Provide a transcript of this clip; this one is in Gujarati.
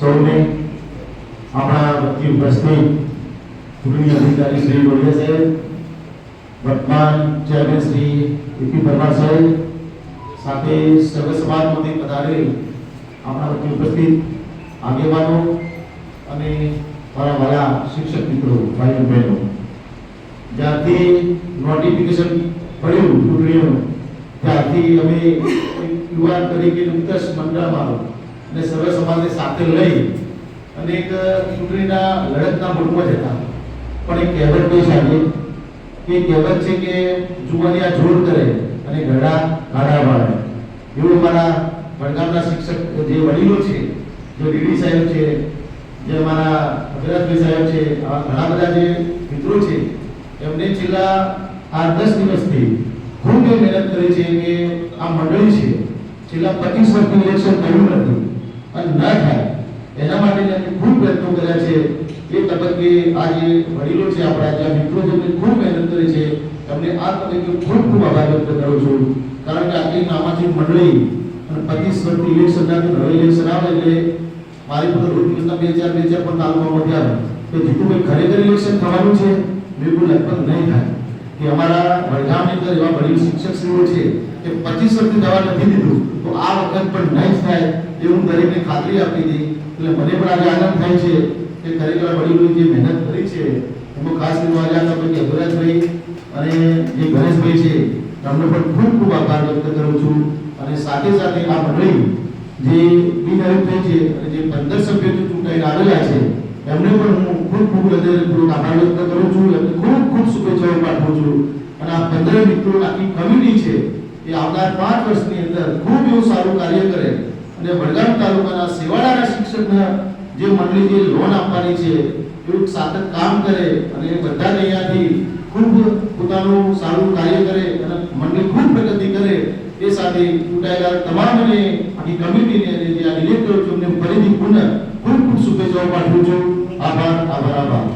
સૌને આપણા વચ્ચે ઉપસ્થિત ચૂંટણી અધિકારી શ્રી ડોડિયા સાહેબ, વર્તમાન ચેરમેન શ્રી એપી પરમાર સાહેબ, સાથે સર્વ સમાજમાંથી પધારેલ આપણા વચ્ચે ઉપસ્થિત આગેવાનો અને મારા વાલા શિક્ષક મિત્રો, ભાઈઓ બહેનો. જ્યારથી નોટિફિકેશન પડ્યું ચૂંટણીનું, ત્યારથી અમે યુવાન તરીકે ઉત્કર્ષ મંડળમાં અને સર્વ સમાજને સાથે લઈ અને એક ચૂંટણીના લડતના મૂળમાં જ હતા. પણ એક કહેવત કહી શકીએ કે કહેવત છે કે જુવાનિયા જોર કરે અને ઘડા ગાડા વાળે. એવું અમારા વડગામના શિક્ષક, જે વડીલો છે, જે ડીડી સાહેબ છે, જે અમારા અભિરાજભાઈ સાહેબ છે, આવા ઘણા બધા જે મિત્રો છે, એમને છેલ્લા આ દસ દિવસથી ખૂબ એ મહેનત કરી છે કે આ મંડળી છે, છેલ્લા પચીસ વર્ષથી ઇલેક્શન થયું નથી. અને ન થાય, એના માટે ખૂબ પ્રયત્નો કર્યા છે. એ તબક્કે આ જે વડીલો છે, આપણા જે મિત્રો જેમને ખૂબ મહેનત કરી છે. તમને આ તબક્કે ખૂબ ખૂબ આભાર વ્યક્ત કરું છું. કારણ કે આટલી નામાથી મંડળી અને પચીસ વર્ષની ઇલેક્શન હવે ઇલેક્શન આવે એટલે મારી પર રોજ બે ચાર બે ચાર પણ તાલુકામાંથી આવે. તો જીતુભાઈ ખરેખર ઇલેક્શન થવાનું છે? બિલકુલ લગભગ નહીં થાય. કે અમારા વડગામની અંદર એવા વડીલ શિક્ષક શ્રીઓ છે, કે પચીસ વર્ષથી દવા નથી દીધું તો આ વખત પણ હું દરેકને ખાતરી આપી હતી. એટલે મને પણ આજે આનંદ થાય છે કે ખરેખર વડીલોએ જે મહેનત કરી છે, એમાં ખાસ કરીને આજે આપણે અભરાજભાઈ અને જે ગણેશભાઈ છે તમને પણ ખૂબ ખૂબ આભાર વ્યક્ત કરું છું. અને સાથે સાથે આ મંડળી જે બિનહરીફ થઈ છે અને જે પંદર સભ્યો ચૂંટાઈને આવેલા છે, એમને પણ હું ખૂબ ખૂબ હૃદયપૂર્વક આભાર વ્યક્ત કરું છું. એમને ખૂબ ખૂબ શુભેચ્છાઓ પાઠવું છું. અને આ પંદર મિત્રો આખી કમિટી છે, એ આવનાર પાંચ વર્ષની અંદર ખૂબ એવું સારું કાર્ય કરે અને વડગામ તાલુકાના સેવાડાના શિક્ષકને જે મંડળી જે લોન આપવાની છે એવું સાતક કામ કરે અને એ બધાને અહીંયાથી ખૂબ પોતાનું સારું કાર્ય કરે અને મંડળી ખૂબ પ્રગતિ કરે, એ સાથે ચૂંટાયેલા તમામને આખી કમિટીને અને જે આ ડિરેક્ટર છું એમને ફરીથી પુનઃ ખૂબ ખૂબ શુભેચ્છાઓ પાઠવું છું. આભાર આભાર આભાર.